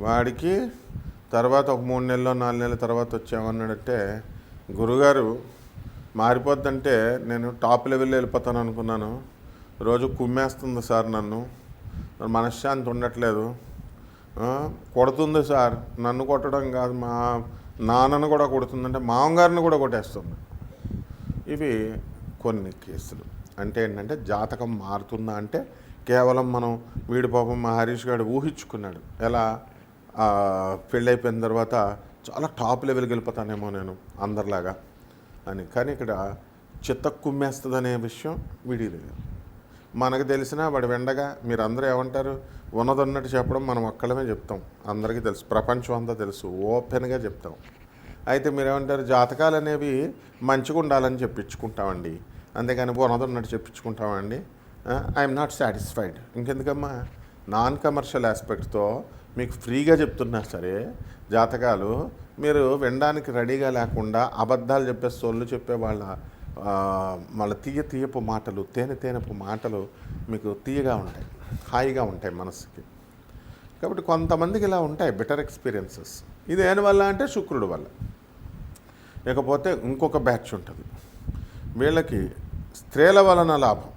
వాడికి తర్వాత ఒక మూడు నెలలు నాలుగు నెలల తర్వాత వచ్చామన్నాడంటే గురుగారు మారిపోద్దంటే నేను టాప్ లెవెల్లో వెళ్ళిపోతాను అనుకున్నాను. రోజు కుమ్మేస్తుంది సార్ నన్ను. మనశ్శాంతి ఉండట్లేదు. కొడుతుంది సార్. నన్ను కొట్టడం కాదు మా నాన్నను కూడా కొడుతుందంటే మామగారిని కూడా కొట్టేస్తుంది. ఇవి కొన్ని కేసులు. అంటే ఏంటంటే జాతకం మారుతుందా అంటే కేవలం మనం వీడి పాపం మా హరీష్ గారు ఊహించుకున్నాడు. ఎలా? పెళ్ళైపోయిన తర్వాత చాలా టాప్ లెవెల్కి వెళ్ళిపోతానేమో నేను అందరిలాగా అని. కానీ ఇక్కడ చిత్త కుమ్మేస్తుందనే విషయం వీడి మనకు తెలిసినా వాడు వెండగా మీరు అందరూ ఏమంటారు? ఉన్నదన్నట్టు చెప్పడం మనం ఒక్కడమే చెప్తాం. అందరికీ తెలుసు. ప్రపంచం అంతా తెలుసు. ఓపెన్గా చెప్తాం. అయితే మీరేమంటారు? జాతకాలు అనేవి మంచిగా ఉండాలని చెప్పించుకుంటామండి. అంతేకాని ఉన్నదన్నట్టు చెప్పించుకుంటామండి. ఐఎమ్ నాట్ సాటిస్ఫైడ్ ఇంకెందుకమ్మా? నాన్ కమర్షియల్ ఆస్పెక్ట్తో మీకు ఫ్రీగా చెప్తున్నా సరే జాతకాలు మీరు వినడానికి రెడీగా లేకుండా అబద్ధాలు చెప్పే సోళ్ళు చెప్పే వాళ్ళ వాళ్ళ తీయ తీయపు మాటలు తేనె తేనెపు మాటలు మీకు తీయగా ఉంటాయి హాయిగా ఉంటాయి మనసుకి కాబట్టి కొంతమందికి ఇలా ఉంటాయి బెటర్ ఎక్స్పీరియన్సెస్ ఇది దేని వల్ల అంటే శుక్రుడు వల్ల. లేకపోతే ఇంకొక బ్యాచ్ ఉంటుంది. వీళ్ళకి స్త్రీల వలన లాభం.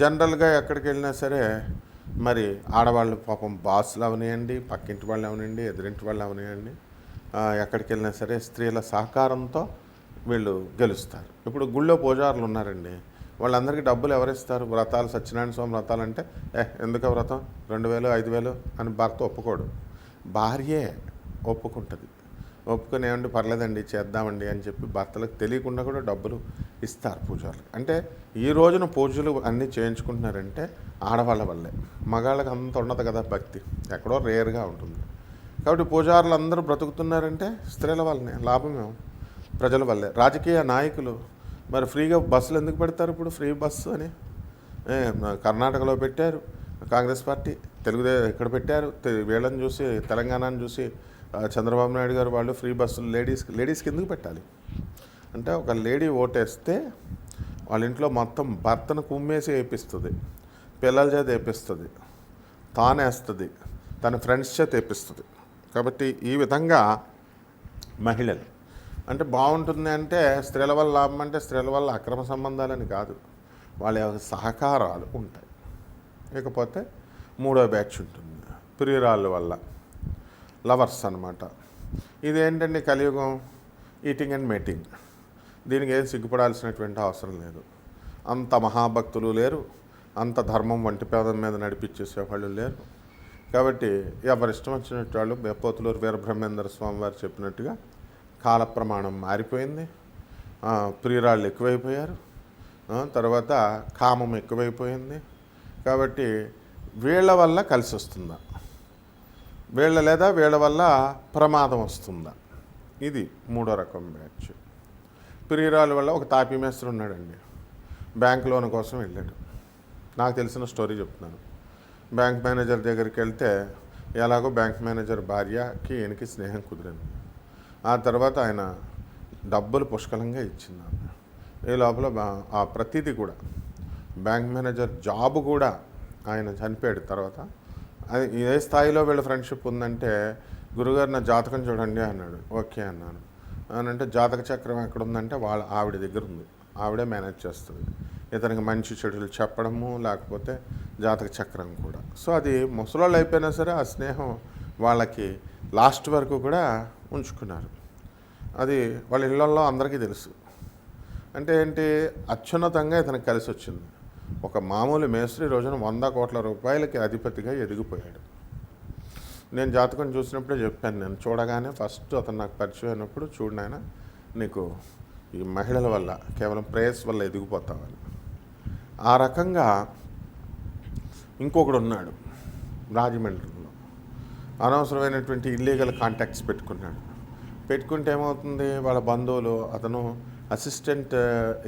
జనరల్గా ఎక్కడికి వెళ్ళినా సరే మరి ఆడవాళ్ళు పాపం బాసులు అవనియండి పక్కింటి వాళ్ళు అవనియండి ఎదురింటి వాళ్ళు అవనియండి ఎక్కడికి వెళ్ళినా సరే స్త్రీల సహకారంతో వీళ్ళు గెలుస్తారు. ఇప్పుడు గుళ్ళో పూజారులు ఉన్నారండి. వాళ్ళందరికీ డబ్బులు ఎవరిస్తారు? వ్రతాలు సత్యనారాయణ స్వామి వ్రతాలు అంటే ఏ ఎందుకు వ్రతం? రెండు వేలు ఐదు వేలు అని భర్త ఒప్పుకోడు. భార్యే ఒప్పుకుంటుంది. ఒప్పుకొని ఏమండి పర్లేదండి చేద్దామండి అని చెప్పి భర్తలకు తెలియకుండా కూడా డబ్బులు ఇస్తారు పూజారులు. అంటే ఈ రోజున పూజలు అన్నీ చేయించుకుంటున్నారంటే ఆడవాళ్ళ వల్లే. మగాళ్ళకి అంత ఉండదు కదా భక్తి. ఎక్కడో రేర్గా ఉంటుంది. కాబట్టి పూజారులు అందరూ బ్రతుకుతున్నారంటే స్త్రీల వల్లనే లాభమే. ప్రజల వల్లే. రాజకీయ నాయకులు మరి ఫ్రీగా బస్సులు ఎందుకు పెడతారు ఇప్పుడు? ఫ్రీ బస్సు అని? కర్ణాటకలో పెట్టారు. కాంగ్రెస్ పార్టీ తెలుగుదేశం ఇక్కడ పెట్టారు? వీళ్ళని చూసి తెలంగాణను చూసి చంద్రబాబు నాయుడు గారు వాళ్ళు ఫ్రీ బస్సులు లేడీస్ లేడీస్కి ఎందుకు పెట్టాలి. అంటే ఒక లేడీ ఓటేస్తే వాళ్ళ ఇంట్లో మొత్తం భర్తను కుమ్మేసి వేపిస్తుంది పిల్లల చేత వేపిస్తుంది తానేస్తుంది తన ఫ్రెండ్స్ చేత వేపిస్తుంది. కాబట్టి ఈ విధంగా మహిళలు. అంటే బాగుంటుంది అంటే స్త్రీల వల్ల లాభం అంటే స్త్రీల వల్ల అక్రమ సంబంధాలని కాదు. వాళ్ళ సహకారాలు ఉంటాయి. ఇకపోతే మూడో బ్యాచ్ ఉంటుంది. ప్రియురాళ్ళ వల్ల లవర్స్ అనమాట ఇదేంటండి కలియుగం? ఈటింగ్ అండ్ మేటింగ్ దీనికి ఏం సిగ్గుపడాల్సినటువంటి అవసరం లేదు. అంత మహాభక్తులు లేరు. అంత ధర్మం వంటి పేదం మీద నడిపించేసే వాళ్ళు లేరు. కాబట్టి ఎవరిష్టం వచ్చినట్టు వాళ్ళు బెప్పోతులూరు వీరబ్రహ్మేంద్ర స్వామి వారు చెప్పినట్టుగా కాల ప్రమాణం మారిపోయింది. ప్రియురాళ్ళు ఎక్కువైపోయారు. తర్వాత కామం ఎక్కువైపోయింది. కాబట్టి వీళ్ళ వల్ల కలిసి వస్తుందా వీళ్ళ లేదా వీళ్ళ వల్ల ప్రమాదం వస్తుందా? ఇది మూడో రకం బ్యాచ్. ప్రియురాలు వల్ల ఒక తాపీ మేస్త్రి ఉన్నాడండి. బ్యాంక్ లోన్ కోసం వెళ్ళాడు. నాకు తెలిసిన స్టోరీ చెప్తున్నాను. బ్యాంక్ మేనేజర్ దగ్గరికి వెళ్తే ఎలాగో బ్యాంక్ మేనేజర్ భార్యకి ఈయనకి స్నేహం కుదిరింది. ఆ తర్వాత ఆయన డబ్బులు పుష్కలంగా ఇచ్చింది ఈ లోపల ఆ ప్రతిదీ కూడా బ్యాంక్ మేనేజర్ జాబ్ కూడా ఆయన చనిపోయాడు తర్వాత అది ఏ స్థాయిలో వీళ్ళ ఫ్రెండ్షిప్ ఉందంటే గురుగారు నా జాతకం చూడండి అన్నాడు. ఓకే అన్నాను. అంటే జాతక చక్రం ఎక్కడ ఉందంటే వాళ్ళ ఆవిడ దగ్గర ఉంది. ఆవిడే మేనేజ్ చేస్తుంది. ఇతనికి మంచి చెడులు చెప్పడము లేకపోతే జాతక చక్రం కూడా. సో అది ముసలోళ్ళు అయిపోయినా సరే ఆ స్నేహం వాళ్ళకి లాస్ట్ వరకు కూడా ఉంచుకున్నారు. అది వాళ్ళ ఇళ్ళల్లో అందరికీ తెలుసు. అంటే ఏంటి? అత్యున్నతంగా ఇతనికి కలిసి వచ్చింది ఒక మామూలు మేస్త్రి రోజున వంద కోట్ల రూపాయలకి అధిపతిగా ఎదిగిపోయాడు. నేను జాతకం చూసినప్పుడే చెప్పాను నేను చూడగానే ఫస్ట్ అతను నాకు పరిచయం అయినప్పుడు చూడు నాయన నీకు ఈ మహిళల వల్ల కేవలం ప్రేయస్ వల్ల ఎదిగిపోతావని ఆ రకంగా ఇంకొకడు ఉన్నాడు రాజమండ్రిలో. అనవసరమైనటువంటి ఇల్లీగల్ కాంటాక్ట్స్ పెట్టుకున్నాడు. పెట్టుకుంటే ఏమవుతుంది? వాళ్ళ బంధువులు అతను అసిస్టెంట్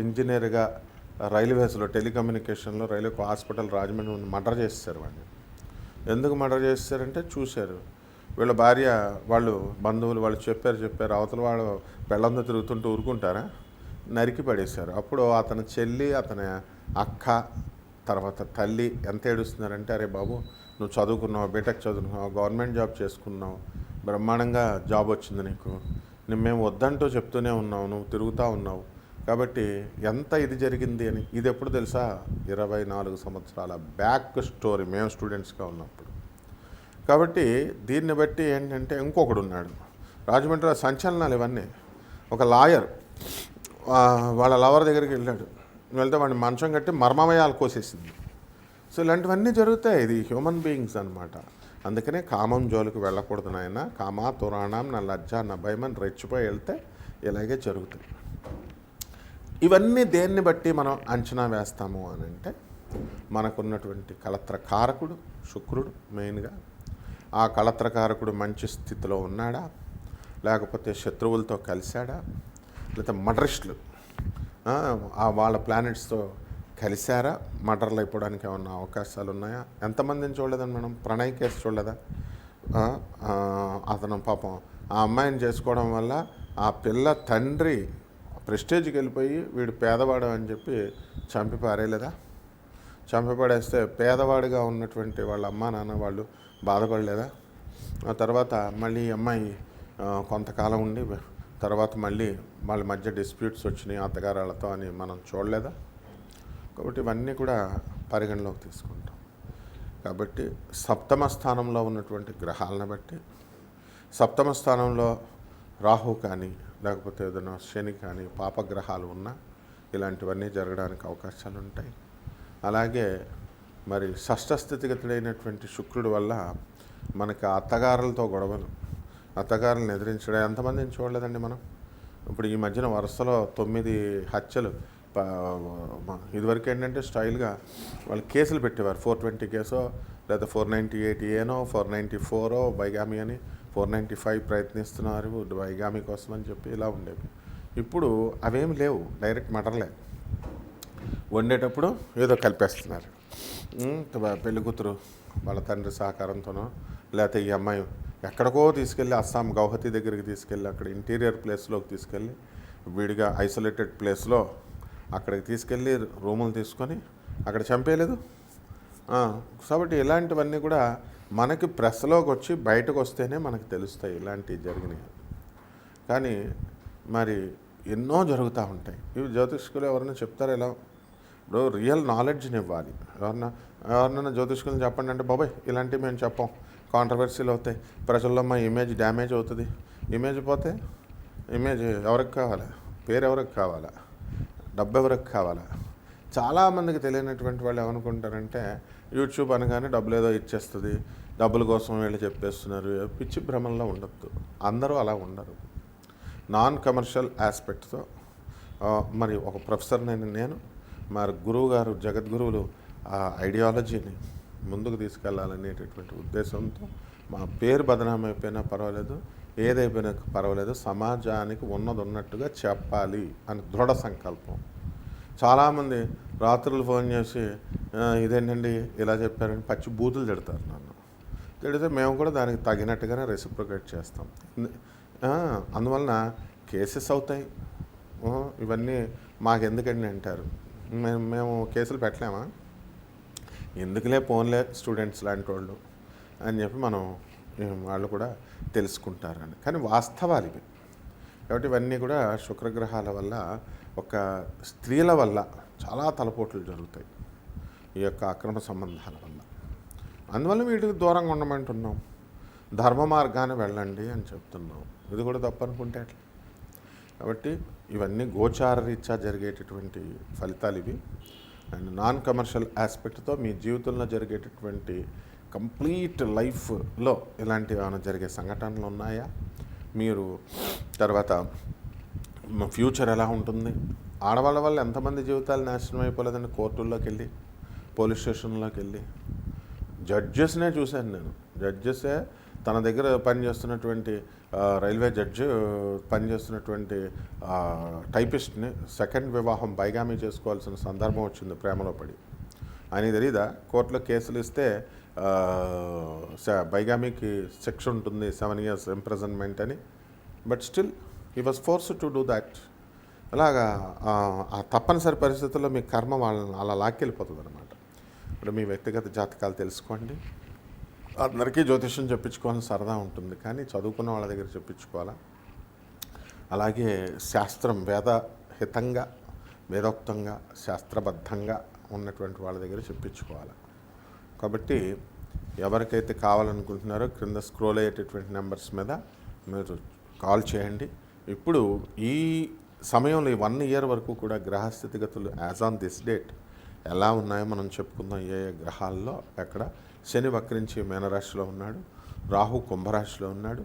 ఇంజనీర్గా uh, రైల్వేస్లో టెలికమ్యూనికేషన్లో రైల్వే హాస్పిటల్ రాజమండ్రి మర్డర్ చేస్తారు వాడిని. ఎందుకు మర్డర్ చేస్తారంటే చూశారు. వీళ్ళ భార్య వాళ్ళు బంధువులు వాళ్ళు చెప్పారు చెప్పారు. అవతల వాళ్ళు పెళ్ళంతో తిరుగుతుంటూ ఊరుకుంటారా? నరికి పడేశారు. అప్పుడు అతని చెల్లి అతని అక్క తర్వాత తల్లి ఎంత ఏడుస్తున్నారంటే అరే బాబు నువ్వు చదువుకున్నావు బీటెక్ చదువుకున్నావు గవర్నమెంట్ జాబ్ చేసుకున్నావు బ్రహ్మాండంగా జాబ్ వచ్చింది నీకు. నేను మేము వద్దంటూ చెప్తూనే ఉన్నావు నువ్వు తిరుగుతూ ఉన్నావు. కాబట్టి ఎంత ఇది జరిగింది అని ఇది ఎప్పుడు తెలుసా? ఇరవై నాలుగు సంవత్సరాల బ్యాక్ స్టోరీ మేము స్టూడెంట్స్గా ఉన్నప్పుడు. కాబట్టి దీన్ని బట్టి ఏంటంటే ఇంకొకడు ఉన్నాడు. రాజమండ్రిలో సంచలనాలు ఇవన్నీ. ఒక లాయర్ వాళ్ళ లవర్ దగ్గరికి వెళ్ళాడు. వెళ్తే వాడిని మంచం కట్టి మర్మమయాలు కోసేసింది. సో ఇలాంటివన్నీ జరుగుతాయి. ఇది హ్యూమన్ బీయింగ్స్ అనమాట అందుకనే కామం జోలికి వెళ్ళకూడదు నాయన. కామా తురాణం నా లజ్జ నా భయమని రెచ్చిపోయి వెళ్తే ఇలాగే జరుగుతుంది ఇవన్నీ దేన్ని బట్టి మనం అంచనా వేస్తాము అని అంటే మనకున్నటువంటి కలత్ర కారకుడు శుక్రుడు మెయిన్గా. ఆ కలత్ర కారకుడు మంచి స్థితిలో ఉన్నాడా? లేకపోతే శత్రువులతో కలిశాడా? లేకపోతే మడరిస్టులు ఆ, వాళ్ళ ప్లానెట్స్తో కలిశారా? మర్డర్లు అయిపోవడానికి ఏమన్నా అవకాశాలు ఉన్నాయా? ఎంతమందిని చూడలేదని మనం? ప్రణయ్ కేసు చూడలేదా? అతను పాపం ఆ అమ్మాయిని చేసుకోవడం వల్ల ఆ పిల్ల తండ్రి ప్రెస్టేజ్కి వెళ్ళిపోయి వీడు పేదవాడు అని చెప్పి చంపి పారేయలేదా? చంపి పడేస్తే పేదవాడిగా ఉన్నటువంటి వాళ్ళ అమ్మా నాన్న వాళ్ళు బాధపడలేదా? ఆ తర్వాత మళ్ళీ ఈ అమ్మాయి కొంతకాలం ఉండి తర్వాత మళ్ళీ వాళ్ళ మధ్య డిస్ప్యూట్స్ వచ్చినాయి అత్తగారాలతో అని మనం చూడలేదా? కాబట్టి ఇవన్నీ కూడా పరిగణలోకి తీసుకుంటాం. కాబట్టి సప్తమ స్థానంలో ఉన్నటువంటి గ్రహాలను బట్టి సప్తమ స్థానంలో రాహు కానీ లేకపోతే ఏదైనా శని కానీ పాపగ్రహాలు ఉన్నా ఇలాంటివన్నీ జరగడానికి అవకాశాలు ఉంటాయి అలాగే మరి షష్ఠ శుక్రుడు శుక్రుడి వల్ల మనకి అత్తగారులతో గొడవలు అత్తగారులను ఎదిరించడం ఎంతమందిని చూడలేదండి మనం? ఇప్పుడు ఈ మధ్యన వరుసలో తొమ్మిది హత్యలు ఇదివరకు ఏంటంటే స్టైల్గా వాళ్ళు కేసులు పెట్టేవారు. ఫోర్ ట్వంటీ కేసో లేదా ఫోర్ నైంటీ ఎయిట్ ఏనో ఫోర్ నైంటీ ఫోరో బైగామి అని ఫోర్ నైంటీ ఫైవ్ ప్రయత్నిస్తున్నారు బైగామి కోసం అని చెప్పి ఇలా ఉండేవి. ఇప్పుడు అవేమి లేవు డైరెక్ట్ మటర్లే. వండేటప్పుడు ఏదో కలిపేస్తున్నారు. ఉమ్, పెళ్ళి కూతురు వాళ్ళ తండ్రి సహకారంతోనో లేకపోతే ఈ అమ్మాయి ఎక్కడికో తీసుకెళ్ళి అస్సాం గౌహతి దగ్గరికి తీసుకెళ్ళి అక్కడ ఇంటీరియర్ ప్లేస్లోకి తీసుకెళ్ళి విడిగా ఐసోలేటెడ్ ప్లేస్లో అక్కడికి తీసుకెళ్ళి రూములు తీసుకొని అక్కడ చంపేయలేదు? కాబట్టి ఇలాంటివన్నీ కూడా మనకి ప్రెస్లోకి వచ్చి బయటకు వస్తేనే మనకు తెలుస్తాయి ఇలాంటివి జరిగినాయి కానీ మరి ఎన్నో జరుగుతూ ఉంటాయి. ఇవి జ్యోతిష్కులు ఎవరైనా చెప్తారు ఎలా ఇప్పుడు రియల్ నాలెడ్జ్ని ఇవ్వాలి. ఎవరన్నా ఎవరినైనా జ్యోతిష్కులను చెప్పండి అంటే బాబాయ్ ఇలాంటివి మేము చెప్పం. కాంట్రవర్సీలు అవుతాయి. ప్రజల్లో మా ఇమేజ్ డ్యామేజ్ అవుతుంది. ఇమేజ్ పోతే ఇమేజ్ ఎవరికి కావాలా? పేరు ఎవరికి కావాలా? డబ్బు ఎవరికి కావాలా? చాలామందికి తెలియనటువంటి వాళ్ళు ఏమనుకుంటారంటే యూట్యూబ్ అనగానే డబ్బులు ఏదో ఇచ్చేస్తుంది డబ్బుల కోసం వీళ్ళు చెప్పేస్తున్నారు. పిచ్చి భ్రమంలో ఉండొద్దు. అందరూ అలా ఉండరు. నాన్ కమర్షియల్ ఆస్పెక్ట్తో మరి ఒక ప్రొఫెసర్ నేను నేను మరి గురువు గారు జగద్గురువులు ఆ ఐడియాలజీని ముందుకు తీసుకెళ్ళాలనేటటువంటి ఉద్దేశంతో మా పేరు బదనామైపోయినా పర్వాలేదు ఏదైపోయినా పర్వాలేదు సమాజానికి ఉన్నది ఉన్నట్టుగా చెప్పాలి అని దృఢ సంకల్పం. చాలామంది రాత్రులు ఫోన్ చేసి ఇదేంటండి? ఇలా చెప్పారని పచ్చి బూతులు తిడతారు నన్ను. తిడితే మేము కూడా దానికి తగినట్టుగానే రెసిప్రికేట్ చేస్తాం. అందువలన కేసెస్ అవుతాయి. ఇవన్నీ మాకెందుకండి అంటారు. మేము మేము కేసులు పెట్టలేమా? ఎందుకులే పోన్లే స్టూడెంట్స్ లాంటి వాళ్ళు అని చెప్పి మనం వాళ్ళు కూడా తెలుసుకుంటారని కానీ వాస్తవాలు ఇవి. కాబట్టి ఇవన్నీ కూడా శుక్రగ్రహాల వల్ల ఒక స్త్రీల వల్ల చాలా తలపోట్లు జరుగుతాయి. ఈ యొక్క అక్రమ సంబంధాల వల్ల. అందువల్ల వీటికి దూరంగా ఉండమంటున్నాం. ధర్మ మార్గాన్ని వెళ్ళండి అని చెప్తున్నాం. ఇది కూడా తప్పనుకుంటే అట్లా కాబట్టి ఇవన్నీ గోచార రీత్యా జరిగేటటువంటి ఫలితాలు ఇవి. అండ్ నాన్ కమర్షియల్ ఆస్పెక్ట్తో మీ జీవితంలో జరిగేటటువంటి కంప్లీట్ లైఫ్లో ఇలాంటివి ఏమైనా జరిగే సంఘటనలు ఉన్నాయా? మీరు తర్వాత ఫ్యూచర్ ఎలా ఉంటుంది? ఆడవాళ్ళ వల్ల ఎంతమంది జీవితాలు నాశనం అయిపోలేదండి కోర్టుల్లోకి వెళ్ళి పోలీస్ స్టేషన్లోకి వెళ్ళి. జడ్జెస్నే చూశాను నేను. జడ్జెసే తన దగ్గర పనిచేస్తున్నటువంటి రైల్వే జడ్జి పనిచేస్తున్నటువంటి టైపిస్ట్ని సెకండ్ వివాహం బైగామీ చేసుకోవాల్సిన సందర్భం వచ్చింది ప్రేమలో పడి. ఆయన తెలీదా? కోర్టులో కేసులు ఇస్తే బైగామీకి శిక్ష ఉంటుంది సెవెన్ ఇయర్స్ ఇంప్రెజన్మెంట్ అని. But still he was force to do that. అలాగా ఆ, ఆ తప్పనిసరి పరిస్థితుల్లో మీ కర్మ వాళ్ళని అలా లాక్కెళ్ళిపోతుంది అనమాట ఇప్పుడు మీ వ్యక్తిగత జాతకాలు తెలుసుకోండి. అందరికీ జ్యోతిష్యం చెప్పించుకోవాలని సరదా ఉంటుంది. కానీ చదువుకున్న వాళ్ళ దగ్గర చెప్పించుకోవాలా? అలాగే శాస్త్రం వేదహితంగా వేదోక్తంగా శాస్త్రబద్ధంగా ఉన్నటువంటి వాళ్ళ దగ్గర చెప్పించుకోవాలి? కాబట్టి ఎవరికైతే కావాలనుకుంటున్నారో క్రింద స్క్రోల్ అయ్యేటటువంటి నెంబర్స్ మీద మీరు కాల్ చేయండి. ఇప్పుడు ఈ సమయంలో ఈ వన్ ఇయర్ వరకు కూడా గ్రహస్థితిగతులు యాజ్ ఆన్ దిస్ డేట్ ఎలా ఉన్నాయో మనం చెప్పుకుందాం. ఏ ఏ గ్రహాల్లో ఎక్కడ? శని వక్రించి మీనరాశిలో ఉన్నాడు. రాహు కుంభరాశిలో ఉన్నాడు.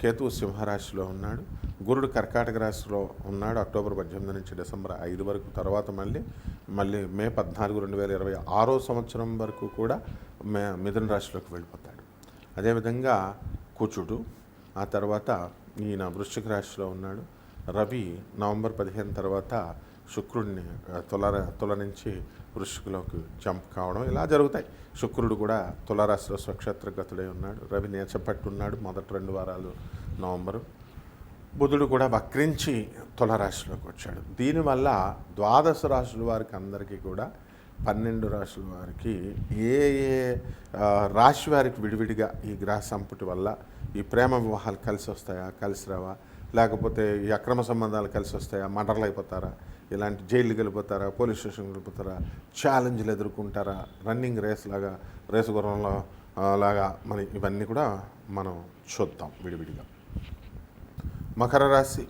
కేతువు సింహరాశిలో ఉన్నాడు. గురుడు కర్కాటక రాశిలో ఉన్నాడు. అక్టోబర్ పద్దెనిమిది నుంచి డిసెంబర్ ఐదు వరకు తర్వాత మళ్ళీ మళ్ళీ మే పద్నాలుగు రెండు వేల ఇరవై ఆరో సంవత్సరం వరకు కూడా మే మిథున రాశిలోకి వెళ్ళిపోతాడు. అదేవిధంగా కుచుడు ఆ తర్వాత ఈయన వృశ్చిక రాశిలో ఉన్నాడు. రవి నవంబర్ పదిహేను తర్వాత శుక్రుడిని తుల తుల నుంచి వృషికులోకి జంప్ కావడం ఇలా జరుగుతాయి. శుక్రుడు కూడా తులారాశిలో స్వక్షేత్రగతుడై ఉన్నాడు. రవి నేచపట్టున్నాడు మొదటి రెండు వారాలు నవంబరు. బుధుడు కూడా వక్రించి తులరాశిలోకి వచ్చాడు. దీనివల్ల ద్వాదశ రాశుల వారికి అందరికీ కూడా పన్నెండు రాశుల వారికి ఏ ఏ రాశి వారికి విడివిడిగా ఈ గ్రహ సంపుటి వల్ల ఈ ప్రేమ వివాహాలు కలిసి వస్తాయా కలిసి రావా లేకపోతే ఈ అక్రమ సంబంధాలు కలిసి వస్తాయా? మర్డర్లు అయిపోతారా? ఇలాంటి జైలుకి వెళ్ళిపోతారా? పోలీస్ స్టేషన్కి వెళ్ళిపోతారా? ఛాలెంజ్లు ఎదుర్కొంటారా? రన్నింగ్ రేస్ లాగా రేసు గుర్రంలో లాగా మరి ఇవన్నీ కూడా మనం చూద్దాం విడివిడిగా. మకర రాశి.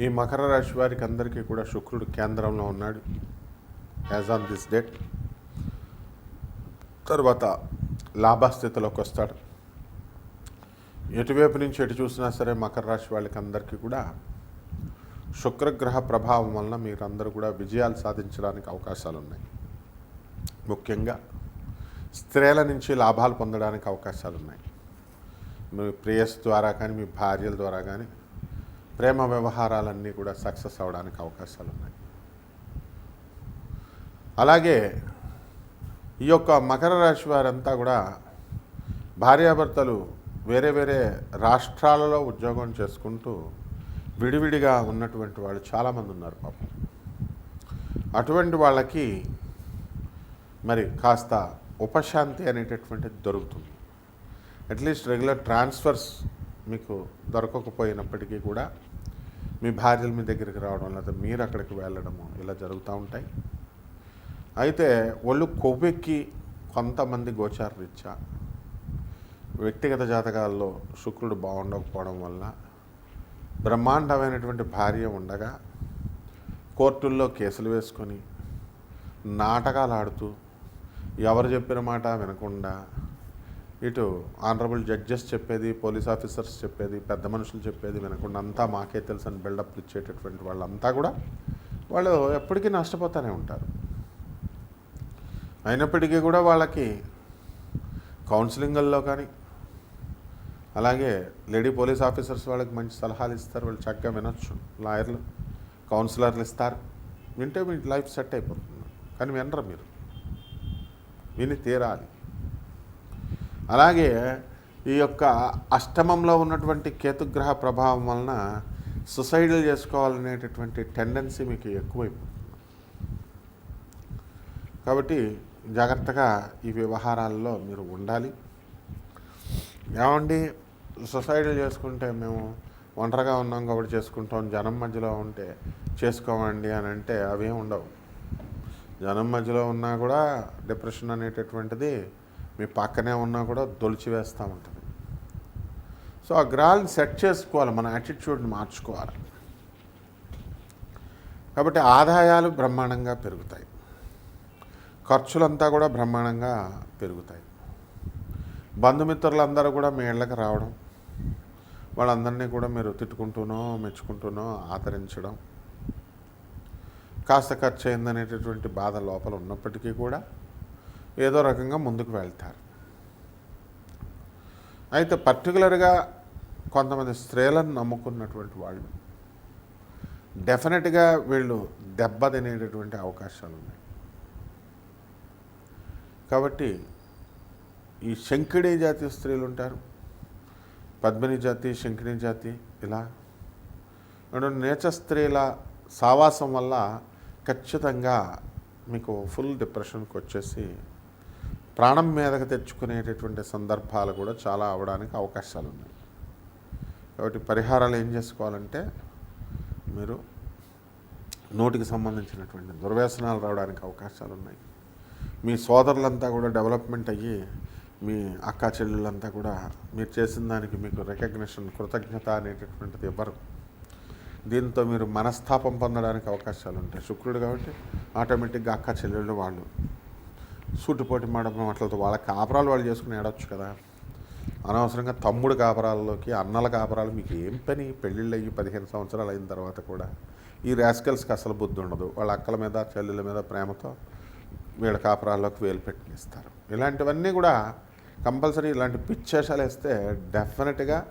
ఈ మకర రాశి వారికి అందరికీ కూడా శుక్రుడు కేంద్రంలో ఉన్నాడు. యాజ్ ఆన్ దిస్ డేట్ తర్వాత లాభస్థితిలోకి వస్తాడు. ఎటువైపు నుంచి ఎటు చూసినా సరే మకర రాశి వాళ్ళకి అందరికీ కూడా శుక్రగ్రహ ప్రభావం వలన మీరందరూ కూడా విజయాలు సాధించడానికి అవకాశాలు ఉన్నాయి ముఖ్యంగా స్త్రీల నుంచి లాభాలు పొందడానికి అవకాశాలు ఉన్నాయి మీ ప్రేయస్ ద్వారా కానీ మీ భార్యల ద్వారా కానీ ప్రేమ వ్యవహారాలన్నీ కూడా సక్సెస్ అవ్వడానికి అవకాశాలు ఉన్నాయి అలాగే ఈ యొక్క మకర రాశి వారంతా కూడా భార్యాభర్తలు వేరే వేరే రాష్ట్రాలలో ఉద్యోగం చేసుకుంటూ విడివిడిగా ఉన్నటువంటి వాళ్ళు చాలామంది ఉన్నారు పాపం. అటువంటి వాళ్ళకి మరి కాస్త ఉపశాంతి అనేటటువంటిది దొరుకుతుంది. అట్లీస్ట్ రెగ్యులర్ ట్రాన్స్ఫర్స్ మీకు దొరకకపోయినప్పటికీ కూడా మీ భార్యలు మీ దగ్గరికి రావడం లేదా మీరు అక్కడికి వెళ్ళడము ఇలా జరుగుతూ ఉంటాయి. అయితే ఒళ్ళు కొవ్వెక్కి కొంతమంది గోచార వ్యక్తిగత జాతకాల్లో శుక్రుడు బాగుండకపోవడం వల్ల బ్రహ్మాండమైనటువంటి భార్య ఉండగా కోర్టుల్లో కేసులు వేసుకొని నాటకాలు ఆడుతూ ఎవరు చెప్పిన మాట వినకుండా ఇటు ఆనరబుల్ జడ్జెస్ చెప్పేది పోలీస్ ఆఫీసర్స్ చెప్పేది పెద్ద మనుషులు చెప్పేది వినకుండా అంతా మాకే తెలుసు అని బిల్డప్ ఇచ్చేటటువంటి వాళ్ళంతా కూడా వాళ్ళు ఎప్పటికీ నష్టపోతూనే ఉంటారు. అయినప్పటికీ కూడా వాళ్ళకి కౌన్సిలింగ్ల్లో కానీ అలాగే లేడీ పోలీస్ ఆఫీసర్స్ వాళ్ళకి మంచి సలహాలు ఇస్తారు వాళ్ళు చక్కగా వినొచ్చు. లాయర్లు కౌన్సిలర్లు ఇస్తారు. వింటే మీ లైఫ్ సెట్ అయిపోతుంది. కానీ వినరు మీరు. విని తీరాలి. అలాగే ఈ యొక్క అష్టమంలో ఉన్నటువంటి కేతుగ్రహ ప్రభావం వలన సుసైడల్ చేసుకోవాలనేటటువంటి టెండెన్సీ మీకు ఎక్కువైపోతుంది. కాబట్టి జాగ్రత్తగా ఈ వ్యవహారాల్లో మీరు ఉండాలి. ఏమండి? సొసైటీలు చేసుకుంటే మేము ఒంటరిగా ఉన్నాం కాబట్టి చేసుకుంటాం. జనం మధ్యలో ఉంటే చేసుకోమండి అని అంటే అవేం ఉండవు. జనం మధ్యలో ఉన్నా కూడా డిప్రెషన్ అనేటటువంటిది మీ పక్కనే ఉన్నా కూడా దొలిచివేస్తూ ఉంటుంది. సో ఆ గ్రహాలను సెట్ చేసుకోవాలి. మన యాటిట్యూడ్ని మార్చుకోవాలి. కాబట్టి ఆదాయాలు బ్రహ్మాండంగా పెరుగుతాయి. ఖర్చులంతా కూడా బ్రహ్మాండంగా పెరుగుతాయి. బంధుమిత్రులందరూ కూడా మీ ఇళ్ళకి రావడం వాళ్ళందరినీ కూడా మీరు తిట్టుకుంటూనో మెచ్చుకుంటూనో ఆదరించడం కాస్త ఖర్చు అయిందనేటటువంటి బాధ లోపల ఉన్నప్పటికీ కూడా ఏదో రకంగా ముందుకు వెళ్తారు. అయితే పర్టికులర్గా కొంతమంది స్త్రీలను నమ్ముకున్నటువంటి వాళ్ళు డెఫినెట్గా వీళ్ళు దెబ్బ తినేటటువంటి అవకాశాలు ఉన్నాయి. కాబట్టి ఈ శంకిణీ జాతి స్త్రీలు ఉంటారు. పద్మిని జాతి శంకిణీ జాతి ఇలా. నేచ స్త్రీల సావాసం వల్ల ఖచ్చితంగా మీకు ఫుల్ డిప్రెషన్కి వచ్చేసి ప్రాణం మీదకు తెచ్చుకునేటటువంటి సందర్భాలు కూడా చాలా అవడానికి అవకాశాలు ఉన్నాయి కాబట్టి పరిహారాలు ఏం చేసుకోవాలంటే మీరు నోటికి సంబంధించినటువంటి దుర్వ్యసనాలు రావడానికి అవకాశాలు ఉన్నాయి మీ సోదరులంతా కూడా డెవలప్మెంట్ అయ్యి మీ అక్క చెల్లెళ్ళంతా కూడా మీరు చేసిన దానికి మీకు రికగ్నిషన్ కృతజ్ఞత అనేటటువంటిది ఇవ్వరు దీంతో మీరు మనస్తాపం పొందడానికి అవకాశాలు ఉంటాయి. శుక్రుడు కాబట్టి ఆటోమేటిక్గా అక్క చెల్లెళ్ళు వాళ్ళు. సూటిపోటి మాట మాటలతో వాళ్ళ కాపురాలు వాళ్ళు చేసుకుని ఏడవచ్చు కదా. అనవసరంగా తమ్ముడు కాపురాల్లోకి అన్నల కాపురాలు మీకు ఏం పని? పెళ్ళిళ్ళు అయ్యి పదిహేను సంవత్సరాలు అయిన తర్వాత కూడా ఈ రాస్కల్స్కి అసలు బుద్ధి ఉండదు. వాళ్ళ అక్కల మీద చెల్లెల మీద ప్రేమతో వీళ్ళ కాపురాల్లోకి వేలు పెట్టిస్తారు. ఇలాంటివన్నీ కూడా కంపల్సరీ ఇలాంటి పిచ్చేషాలు వేస్తే డెఫినెట్గా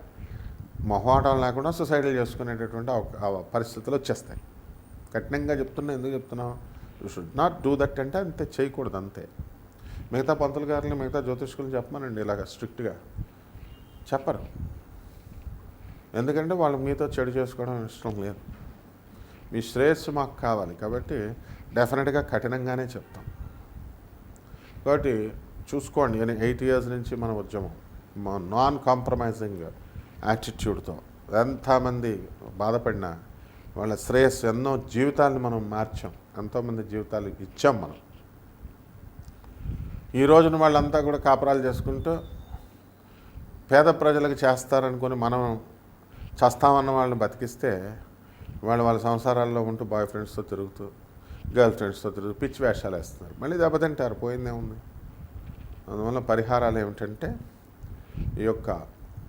మొహమాటం లేకుండా సొసైటీలు చేసుకునేటటువంటి ఒక- పరిస్థితులు వచ్చేస్తాయి. కఠినంగా చెప్తున్నా ఎందుకు చెప్తున్నావు you should not do that అంటే అంతే చేయకూడదు అంతే. మిగతా పంతులు గారిని మిగతా జ్యోతిష్కులు చెప్పమనండి ఇలాగ స్ట్రిక్ట్గా. చెప్పరు. ఎందుకంటే వాళ్ళు మీతో చెడు చేసుకోవడం ఇష్టం లేదు. మీ శ్రేయస్సు మాకు కావాలి కాబట్టి డెఫినెట్గా కఠినంగానే చెప్తాం. కాబట్టి చూసుకోండి. నేను ఎయిట్ ఇయర్స్ నుంచి మన ఉద్యమం మా నాన్ కాంప్రమైజింగ్ యాటిట్యూడ్తో ఎంతమంది బాధపడినా వాళ్ళ శ్రేయస్సు ఎన్నో జీవితాలను మనం మార్చాం. ఎంతోమంది జీవితాలు ఇచ్చాం మనం. ఈ రోజున వాళ్ళంతా కూడా కాపురాలు చేసుకుంటూ పేద ప్రజలకు చేస్తారనుకుని మనం చేస్తామన్న వాళ్ళని బతికిస్తే వాళ్ళు వాళ్ళ సంసారాల్లో ఉంటూ బాయ్ ఫ్రెండ్స్తో తిరుగుతూ గర్ల్ ఫ్రెండ్స్తో తిరుగుతూ పిచ్చి వేషాలు వేస్తున్నారు మళ్ళీ దెబ్బతింటారు. పోయిందేముంది? అందువల్ల పరిహారాలు ఏమిటంటే ఈ యొక్క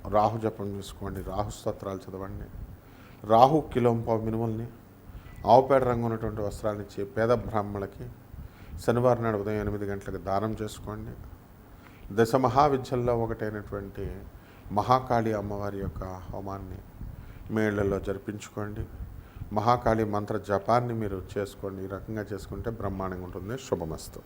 రాహు జపం చేసుకోండి రాహు స్తోత్రాలు చదవండి. రాహు కిలోంప మినుముల్ని ఆవుపేడ రంగు ఉన్నటువంటి వస్త్రాలు ఇచ్చి పేద బ్రాహ్మణులకి శనివారం నాడు ఉదయం ఎనిమిది గంటలకు దానం చేసుకోండి. దశ మహావిద్యల్లో ఒకటైనటువంటి మహాకాళి అమ్మవారి యొక్క హోమాన్ని మీ ఇళ్ళలో జరిపించుకోండి. మహాకాళి మంత్ర జపాన్ని మీరు చేసుకోండి. ఈ రకంగా చేసుకుంటే బ్రహ్మాండంగా ఉంటుంది. శుభమస్తు.